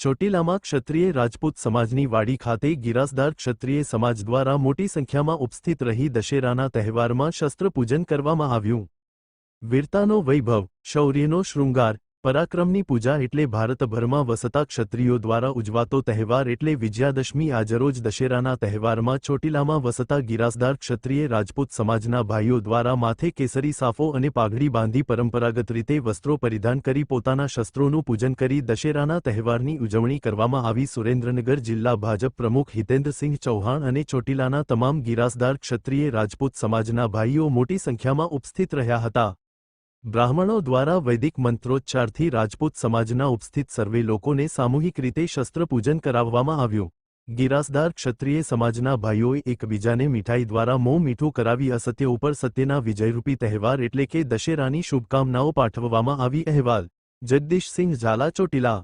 ચોટીલામાં ક્ષત્રિય રાજપૂત સમાજની વાડી ખાતે ગિરાસદાર ક્ષત્રિય સમાજ દ્વારા મોટી સંખ્યામાં ઉપસ્થિત રહી દશેરાના તહેવારમાં શસ્ત્રપૂજન કરવામાં આવ્યું. વીરતાનો વૈભવ, શૌર્યનો શૃંગાર પરાક્રમની પૂજા એટલે ભારતભરમાં વસતા ક્ષત્રિયો દ્વારા ઉજવાતો તહેવાર એટલે વિજયાદશમી આજરોજ દશેરાના તહેવારમાં ચોટીલામાં વસતા ગિરાસદાર ક્ષત્રિય રાજપૂત સમાજના ભાઈઓ દ્વારા માથે કેસરી સાફો અને પાઘડી બાંધી પરંપરાગત રીતે વસ્ત્રો પરિધાન કરી પોતાના શસ્ત્રોનું પૂજન કરી દશેરાના તહેવારની ઉજવણી કરવામાં આવી. સુરેન્દ્રનગર જિલ્લા ભાજપ પ્રમુખ હિતેન્દ્રસિંહ ચૌહાણ અને ચોટીલાના તમામ ગિરાસદાર ક્ષત્રિય રાજપૂત સમાજના ભાઈઓ મોટી સંખ્યામાં ઉપસ્થિત રહ્યા હતા. બ્રાહ્મણો દ્વારા વૈદિક મંત્રોચ્ચારથી રાજપૂત સમાજના ઉપસ્થિત સર્વે લોકોને સામૂહિક રીતે શસ્ત્રપૂજન કરાવવામાં આવ્યું. ગિરાસદાર ક્ષત્રિય સમાજના ભાઈઓએ એકબીજાને મીઠાઈ દ્વારા મોં મીઠું કરાવી અસત્ય ઉપર સત્યના વિજયરૂપી તહેવાર એટલે કે દશેરાની શુભકામનાઓ પાઠવવામાં આવી અહેવાલ. જગદીશસિંહ ઝાલા ચોટીલા